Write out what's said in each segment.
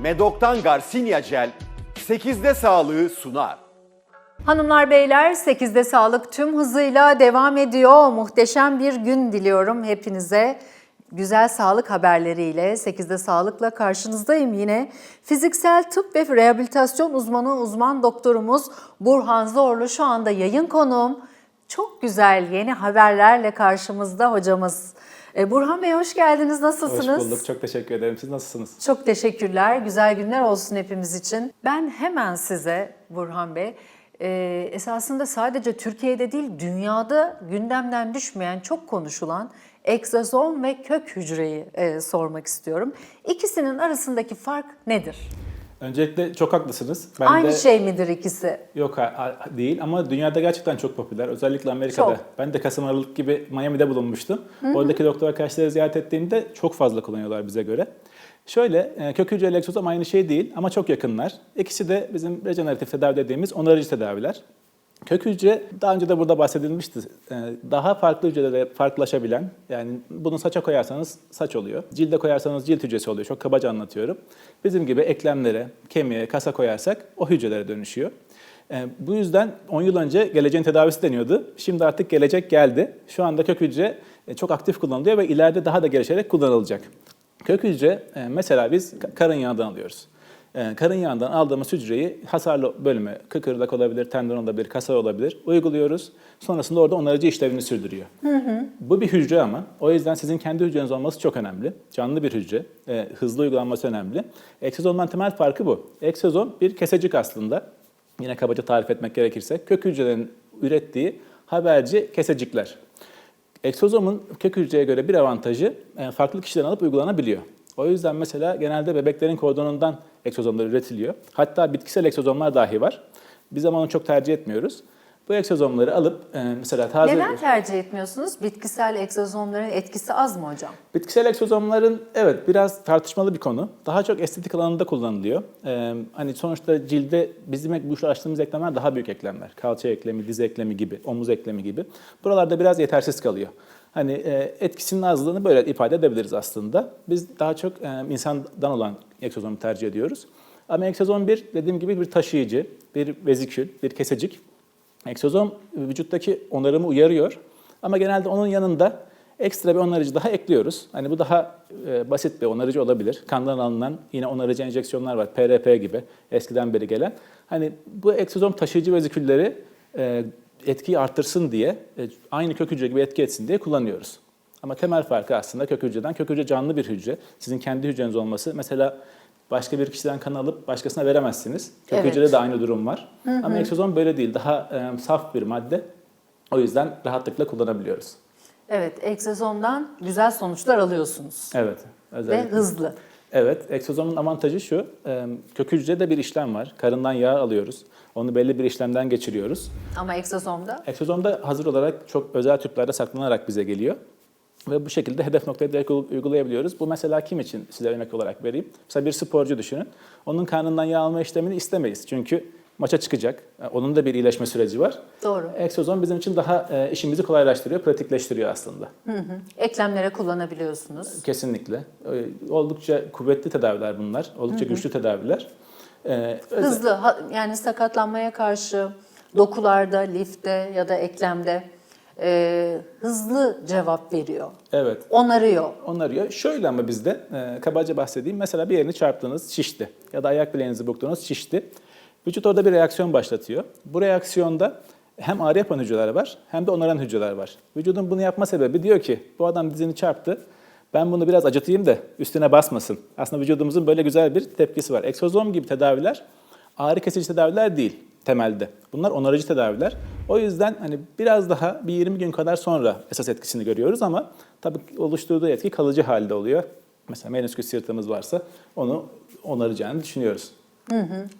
Medok'tan Garcinia Gel 8'de sağlığı sunar. Hanımlar beyler 8'de sağlık tüm hızıyla devam ediyor. Muhteşem bir gün diliyorum hepinize. Güzel sağlık haberleriyle 8'de sağlıkla karşınızdayım yine. Fiziksel tıp ve rehabilitasyon uzmanı uzman doktorumuz Burhan Zorlu şu anda yayın konuğum. Çok güzel yeni haberlerle karşımızda hocamız. E, Burhan Bey hoş geldiniz. Nasılsınız? Hoş bulduk. Çok teşekkür ederim. Siz nasılsınız? Çok teşekkürler. Güzel günler olsun hepimiz için. Ben hemen size Burhan Bey, e, esasında sadece Türkiye'de değil dünyada gündemden düşmeyen, çok konuşulan egzozom ve kök hücreyi e, sormak istiyorum. İkisinin arasındaki fark nedir? Öncelikle çok haklısınız. Ben Aynı de şey midir ikisi? yok ha- değil ama dünyada gerçekten çok popüler. Özellikle Amerika'da. Çok. Ben de Kasım Aralık gibi Miami'de bulunmuştum. Oradaki doktor arkadaşları ziyaret ettiğimde çok fazla kullanıyorlar bize göre. Şöyle, e, kök hücre egzozom aynı şey değil ama çok yakınlar. İkisi de bizim rejeneratif tedavi dediğimiz onarıcı tedaviler. Kök hücre daha önce de burada bahsedilmişti. Ee, Daha farklı hücrelere farklılaşabilen, yani bunu saça koyarsanız saç oluyor. Cilde koyarsanız cilt hücresi oluyor. Çok kabaca anlatıyorum. Bizim gibi eklemlere, kemiğe, kasa koyarsak o hücrelere dönüşüyor. Ee, Bu yüzden 10 yıl önce geleceğin tedavisi deniyordu. Şimdi artık gelecek geldi. Şu anda kök hücre e, çok aktif kullanılıyor ve ileride daha da gelişerek kullanılacak. Kök hücre e, mesela biz ka- karın yağından alıyoruz. Ee, Karın yağından aldığımız hücreyi hasarlı bölüme, kıkırdak olabilir, tendon olabilir, kasa olabilir, uyguluyoruz. Sonrasında orada onarıcı işlevini sürdürüyor. Bu bir hücre ama. O yüzden sizin kendi hücreniz olması çok önemli. Canlı bir hücre, e, hızlı uygulanması önemli. Eksozomdan temel farkı bu. Eksozom bir kesecik aslında. Yine kabaca tarif etmek gerekirse kök hücrelerin ürettiği haberci kesecikler. Eksozomun kök hücreye göre bir avantajı e, farklı kişiden alıp uygulanabiliyor. O yüzden mesela genelde bebeklerin kordonundan eksozomlar üretiliyor. Hatta bitkisel eksozomlar dahi var. Biz ama onu çok tercih etmiyoruz. Bu eksozomları alıp e, mesela taze... Neden tercih etmiyorsunuz? Bitkisel egzozomların etkisi az mı hocam? Bitkisel eksozomların evet biraz tartışmalı bir konu. Daha çok estetik alanında kullanılıyor. Ee, hani sonuçta cilde bizim bu açtığımız eklemler daha büyük eklemler. Kalça eklemi, diz eklemi gibi, omuz eklemi gibi. Buralarda biraz yetersiz kalıyor. Hani e, etkisinin azlığını böyle ifade edebiliriz aslında. Biz daha çok e, insandan olan egzozomu tercih ediyoruz. Ama egzozom bir dediğim gibi bir taşıyıcı, bir vezikül, bir kesecik. Eksozom vücuttaki onarımı uyarıyor. Ama genelde onun yanında ekstra bir onarıcı daha ekliyoruz. Hani bu daha e, basit bir onarıcı olabilir. Kandan alınan yine onarıcı enjeksiyonlar var. PRP gibi eskiden beri gelen. Hani bu eksozom taşıyıcı vezikülleri e, etkiyi arttırsın diye, e, aynı kök hücre gibi etki etsin diye kullanıyoruz. Ama temel farkı aslında kök hücreden. Kök hücre canlı bir hücre. Sizin kendi hücreniz olması. Mesela başka bir kişiden kan alıp başkasına veremezsiniz. Kök Evet. hücrede de aynı durum var. Ama eksozom böyle değil. Daha e, saf bir madde. O yüzden rahatlıkla kullanabiliyoruz. Evet, egzozomdan güzel sonuçlar alıyorsunuz. Evet. Ve Özellikle. hızlı. Evet, egzozomun avantajı şu, kök hücrede bir işlem var. Karından yağ alıyoruz. Onu belli bir işlemden geçiriyoruz. Ama egzozomda Eksozomda hazır olarak çok özel tüplerde saklanarak bize geliyor. Ve bu şekilde hedef noktaya direkt uygulayabiliyoruz. Bu mesela kim için size örnek olarak vereyim? Mesela bir sporcu düşünün. Onun karnından yağ alma işlemini istemeyiz. Çünkü maça çıkacak. E, Onun da bir iyileşme süreci var. Doğru. Eksozom bizim için daha e, işimizi kolaylaştırıyor, pratikleştiriyor aslında. eklemlere kullanabiliyorsunuz. Kesinlikle. E, Oldukça kuvvetli tedaviler bunlar. Oldukça güçlü tedaviler. E, özel- Hızlı ha- yani sakatlanmaya karşı dokularda, lifte ya da eklemde e, hızlı cevap veriyor. Evet. Onarıyor. Onarıyor. Şöyle ama bizde e, kabaca bahsedeyim. Mesela bir yerini çarptınız, şişti. Ya da ayak bileğinizi burktunuz, şişti. Vücut orada bir reaksiyon başlatıyor. Bu reaksiyonda hem ağrı yapan hücreler var hem de onaran hücreler var. Vücudun bunu yapma sebebi diyor ki bu adam dizini çarptı. Ben bunu biraz acıtayım da üstüne basmasın. Aslında vücudumuzun böyle güzel bir tepkisi var. Eksozom gibi tedaviler ağrı kesici tedaviler değil temelde. Bunlar onarıcı tedaviler. O yüzden hani biraz daha bir 20 gün kadar sonra esas etkisini görüyoruz ama tabii oluşturduğu etki kalıcı halde oluyor. Mesela menisküs sırtımız varsa onu onaracağını düşünüyoruz.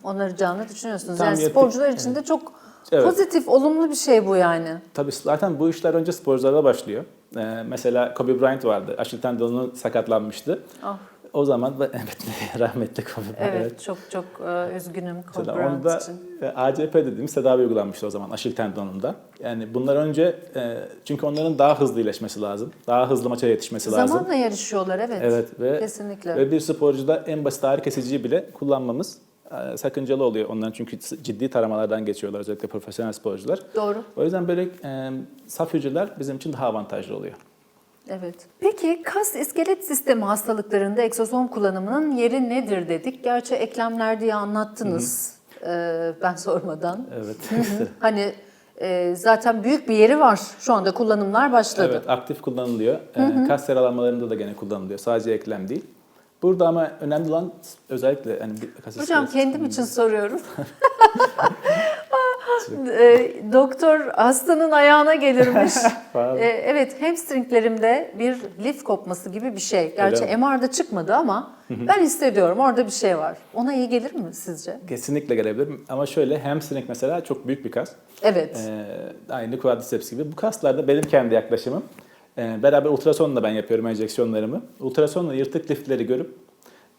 Onaracağını düşünüyorsunuz. Tam yani yetki- sporcular için de çok Evet. pozitif, olumlu bir şey bu yani. Tabii zaten bu işler önce sporcularda başlıyor. Ee, mesela Kobe Bryant vardı. Aşil tendonunu sakatlanmıştı. Ah. O zaman evet rahmetli Kobe Bryant. Evet, çok çok e, üzgünüm Kobe Mesela Bryant onda için. e, ACP dediğimiz tedavi uygulanmıştı o zaman aşil tendonunda. Yani bunlar önce e, çünkü onların daha hızlı iyileşmesi lazım. Daha hızlı maça yetişmesi lazım. Zamanla yarışıyorlar evet. Evet ve Kesinlikle. ve bir sporcuda en basit ağrı kesiciyi bile kullanmamız sakıncalı oluyor onların çünkü ciddi taramalardan geçiyorlar özellikle profesyonel sporcular. Doğru. O yüzden böyle e, saf hücreler bizim için daha avantajlı oluyor. Evet. Peki kas iskelet sistemi hastalıklarında egzozom kullanımının yeri nedir dedik. Gerçi eklemler diye anlattınız e, ben sormadan. Evet. Hani e, zaten büyük bir yeri var. Şu anda kullanımlar başladı. Evet, aktif kullanılıyor. Ee, kas yaralanmalarında da gene kullanılıyor. Sadece eklem değil. Burada ama önemli olan özellikle hani kas Hocam kendim için soruyorum. E, Doktor hastanın ayağına gelirmiş. E, evet hamstringlerimde bir lif kopması gibi bir şey. Gerçi Öyle mi? MR'da çıkmadı ama ben hissediyorum orada bir şey var. Ona iyi gelir mi sizce? Kesinlikle gelebilir. Ama şöyle hamstring mesela çok büyük bir kas. Evet. Ee, aynı quadriceps gibi. Bu kaslarda benim kendi yaklaşımım. Ee, beraber ultrasonla ben yapıyorum enjeksiyonlarımı. Ultrasonla yırtık lifleri görüp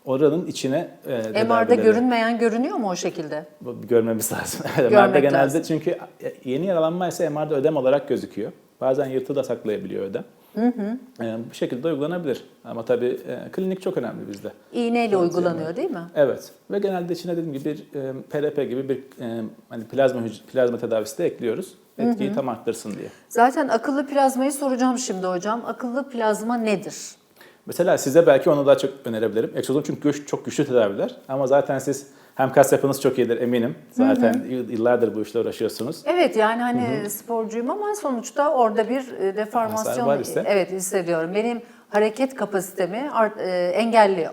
oranın içine e, MR'da görünmeyen görünüyor mu o şekilde? Görmemiz lazım. MR'da genelde lazım. çünkü yeni yaralanma ise MR'da ödem olarak gözüküyor. Bazen yırtığı da saklayabiliyor ödem. Ee, bu şekilde uygulanabilir. Ama tabii e, klinik çok önemli bizde. İğneyle uygulanıyor değil mi? Evet. Ve genelde içine dediğim gibi bir e, PRP gibi bir e, hani plazma plazma tedavisi de ekliyoruz. Etkiyi tam arttırsın diye. Zaten akıllı plazmayı soracağım şimdi hocam. Akıllı plazma nedir? Mesela size belki onu daha çok önerebilirim. Eksozom çünkü güç, çok güçlü tedaviler. Ama zaten siz hem kas yapınız çok iyidir eminim. Zaten yıllardır bu işle uğraşıyorsunuz. Evet yani hani sporcuyum ama sonuçta orada bir e, deformasyon ise. evet hissediyorum. Benim hareket kapasitemi art- e, engelliyor.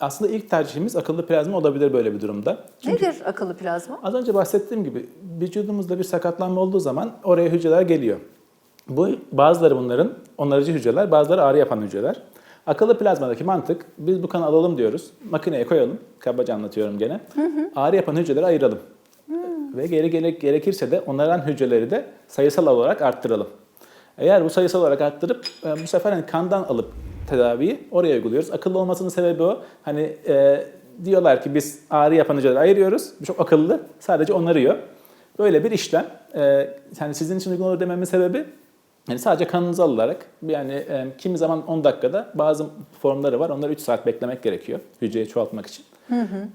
Aslında ilk tercihimiz akıllı plazma olabilir böyle bir durumda. Çünkü Nedir akıllı plazma? az önce bahsettiğim gibi vücudumuzda bir sakatlanma olduğu zaman oraya hücreler geliyor. Bu bazıları bunların onarıcı hücreler, bazıları ağrı yapan hücreler. Akıllı plazmadaki mantık biz bu kanı alalım diyoruz. Makineye koyalım. Kabaca anlatıyorum gene. Ağrı yapan hücreleri ayıralım. Ve geri gere- gerekirse de onaran hücreleri de sayısal olarak arttıralım. Eğer bu sayısal olarak arttırıp e, bu sefer hani kandan alıp tedaviyi oraya uyguluyoruz. Akıllı olmasının sebebi o. Hani e, diyorlar ki biz ağrı yapan hücreleri ayırıyoruz. Bu çok akıllı. Sadece onarıyor. Böyle bir işlem. E, yani sizin için uygun olur dememin sebebi yani sadece kanınızı alınarak yani e, kimi zaman 10 dakikada bazı formları var. Onları 3 saat beklemek gerekiyor hücreyi çoğaltmak için.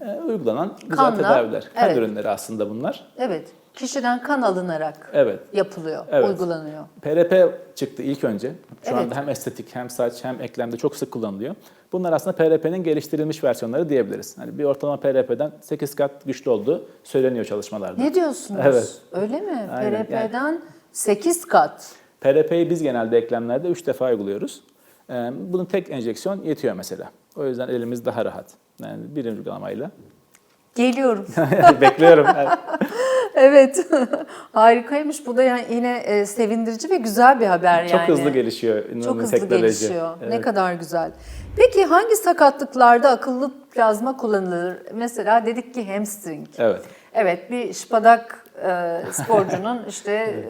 E, uygulanan güzel Kanla, tedaviler. Kan evet. ürünleri aslında bunlar. Evet. Kişiden kan alınarak Evet. yapılıyor, Evet. uygulanıyor. PRP çıktı ilk önce. Şu Evet. anda hem estetik hem saç hem eklemde çok sık kullanılıyor. Bunlar aslında PRP'nin geliştirilmiş versiyonları diyebiliriz. Hani bir ortalama PRP'den 8 kat güçlü olduğu söyleniyor çalışmalarda. Ne diyorsunuz? Evet. Öyle mi? Aynen, PRP'den 8 kat. PRP'yi biz genelde eklemlerde 3 defa uyguluyoruz. Ee, bunun tek enjeksiyon yetiyor mesela. O yüzden elimiz daha rahat. Yani bir uygulamayla. Geliyorum. Bekliyorum. Evet. evet. Harikaymış. Bu da yani yine e, sevindirici ve güzel bir haber Çok yani. hızlı gelişiyor. Çok hızlı teknoloji. gelişiyor. Ne Evet. kadar güzel. Peki hangi sakatlıklarda akıllı plazma kullanılır? Mesela dedik ki hamstring. Evet. Evet bir şpadak e, sporcunun işte e,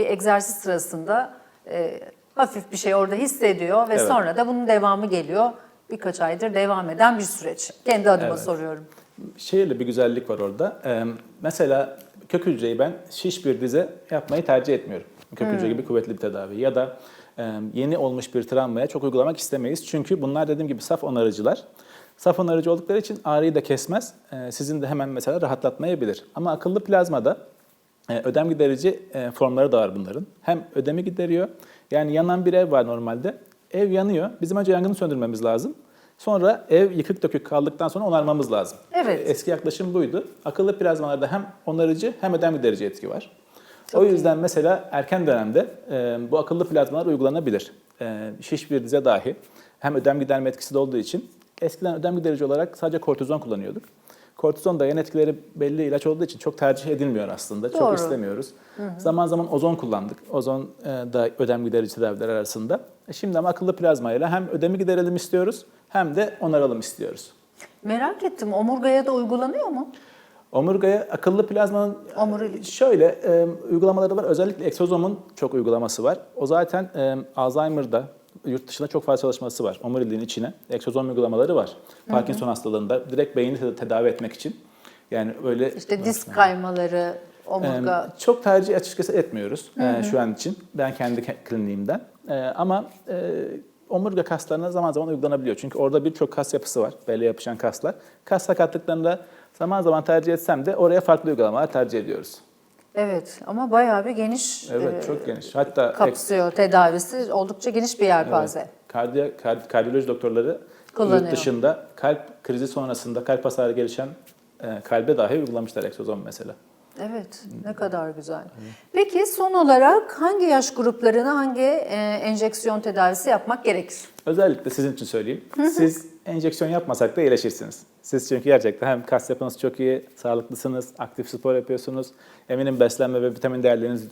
bir egzersiz sırasında e, hafif bir şey orada hissediyor ve Evet. sonra da bunun devamı geliyor. Birkaç aydır devam eden bir süreç. Kendi adıma Evet. soruyorum. Şöyle bir güzellik var orada. Ee, mesela kök hücreyi ben şiş bir dize yapmayı tercih etmiyorum. Kök hücre gibi kuvvetli bir tedavi. Ya da e, yeni olmuş bir travmaya çok uygulamak istemeyiz. Çünkü bunlar dediğim gibi saf onarıcılar. Saf onarıcı oldukları için ağrıyı da kesmez. Ee, sizin de hemen mesela rahatlatmayabilir. Ama akıllı plazmada e, ödem giderici e, formları da var bunların. Hem ödemi gideriyor. Yani yanan bir ev var normalde. Ev yanıyor. Bizim önce yangını söndürmemiz lazım. Sonra ev yıkık dökük kaldıktan sonra onarmamız lazım. Evet. Eski yaklaşım buydu. Akıllı plazmalarda hem onarıcı hem ödem giderici etki var. Çok o yüzden mesela erken dönemde e, bu akıllı plazmalar uygulanabilir. E, şiş bir dize dahi. Hem ödem giderme etkisi de olduğu için eskiden ödem giderici olarak sadece kortizon kullanıyorduk. Kortizon da yan etkileri belli ilaç olduğu için çok tercih edilmiyor aslında. Doğru. Çok istemiyoruz. Zaman zaman ozon kullandık. Ozon e, da ödem giderici tedaviler arasında. E, şimdi ama akıllı plazmayla hem ödemi giderelim istiyoruz hem de onaralım istiyoruz. Merak ettim omurgaya da uygulanıyor mu? Omurgaya akıllı plazmanın Omurilik. şöyle e, uygulamaları var. Özellikle egzozomun çok uygulaması var. O zaten e, Alzheimer'da yurt dışında çok fazla çalışması var. Omuriliğin içine egzozom uygulamaları var. Parkinson hastalığında direkt beyni te- tedavi etmek için. Yani öyle İşte disk kaymaları, omurga. Ee, çok tercih açıkçası etmiyoruz e, şu an için. Ben kendi ke- kliniğimden. E, ama e, omurga kaslarına zaman zaman uygulanabiliyor. Çünkü orada birçok kas yapısı var. Bele yapışan kaslar. Kas sakatlıklarında zaman zaman tercih etsem de oraya farklı uygulamalar tercih ediyoruz. Evet ama bayağı bir geniş Evet e, çok geniş. Hatta kapsıyor tedavisi. Oldukça geniş bir yelpaze. Evet. Kardiyo, kard- kardiyoloji doktorları Kullanıyor. yurt dışında kalp krizi sonrasında kalp hasarı gelişen e, kalbe dahi uygulamışlar egzozom mesela. Evet, ne kadar güzel. Peki son olarak hangi yaş gruplarına hangi e, enjeksiyon tedavisi yapmak gerekir? Özellikle sizin için söyleyeyim. Siz enjeksiyon yapmasak da iyileşirsiniz. Siz çünkü gerçekten hem kas yapınız çok iyi, sağlıklısınız, aktif spor yapıyorsunuz. Eminim beslenme ve vitamin değerleriniz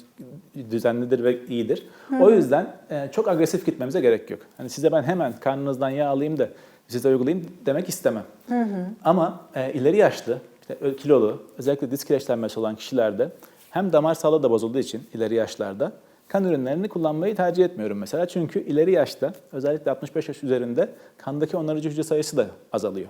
düzenlidir ve iyidir. O yüzden e, çok agresif gitmemize gerek yok. Hani size ben hemen karnınızdan yağ alayım da size uygulayayım demek istemem. Ama e, ileri yaşlı, kilolu, özellikle disk kireçlenmesi olan kişilerde hem damar sağlığı da bozulduğu için ileri yaşlarda kan ürünlerini kullanmayı tercih etmiyorum mesela. Çünkü ileri yaşta özellikle 65 yaş üzerinde kandaki onarıcı hücre sayısı da azalıyor.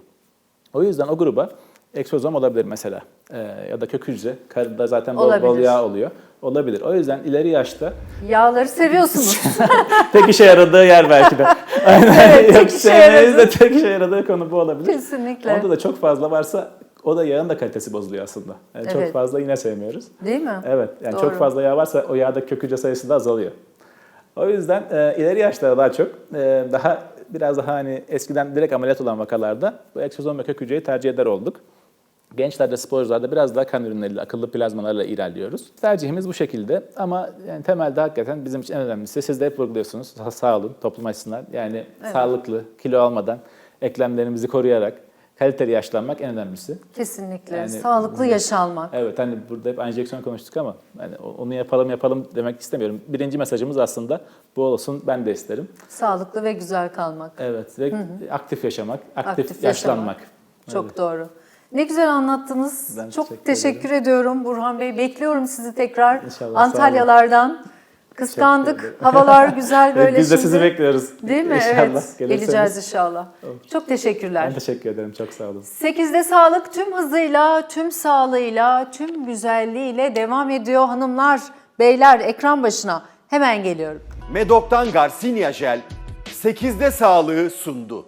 O yüzden o gruba eksozom olabilir mesela. Ee, ya da kök hücre. Karında zaten bol, bol yağ oluyor. Olabilir. O yüzden ileri yaşta Yağları seviyorsunuz. tek işe yaradığı yer belki de. Aynen. Evet, tek Yok, işe sevmeniz de yaradı. tek işe yaradığı konu bu olabilir. Kesinlikle. Onda da çok fazla varsa o da yağın da kalitesi bozuluyor aslında. Yani Evet. Çok fazla yine sevmiyoruz. Değil mi? Evet, yani Doğru. çok fazla yağ varsa o yağda kök hücre sayısı da azalıyor. O yüzden e, ileri yaşlara daha çok, e, daha biraz daha hani eskiden direkt ameliyat olan vakalarda bu eksozom ve kök hücreyi tercih eder olduk. Gençlerde, sporcularda biraz daha kan ürünleriyle, akıllı plazmalarla ilerliyoruz. Tercihimiz bu şekilde ama yani temelde hakikaten bizim için en önemlisi, siz de hep vurguluyorsunuz, sa- sağ olun toplum açısından. Yani sağlıklı, kilo almadan, eklemlerimizi koruyarak, kaliteli yaşlanmak en önemlisi. Kesinlikle. Yani- Sağlıklı yaş almak. Evet hani burada hep enjeksiyon konuştuk ama o- onu yapalım yapalım demek istemiyorum. Birinci mesajımız aslında bu olsun ben de isterim. Sağlıklı ve güzel kalmak. Evet ve aktif yaşamak, aktif, Aktif yaşlanmak. Çok doğru. Ne güzel anlattınız. Ben Çok teşekkür teşekkür, ediyorum Burhan Bey. Bekliyorum sizi tekrar İnşallah. Antalyalardan. Kıskandık. Havalar güzel böyle Biz de şimdi. sizi bekliyoruz. Değil mi? İnşallah evet. gelirseniz. Geleceğiz inşallah. Çok teşekkürler. Ben teşekkür ederim. Çok sağ olun. 8'de sağlık tüm hızıyla, tüm sağlığıyla, tüm güzelliğiyle devam ediyor hanımlar, beyler ekran başına. Hemen geliyorum. Medok'tan Garcinia Jel 8'de sağlığı sundu.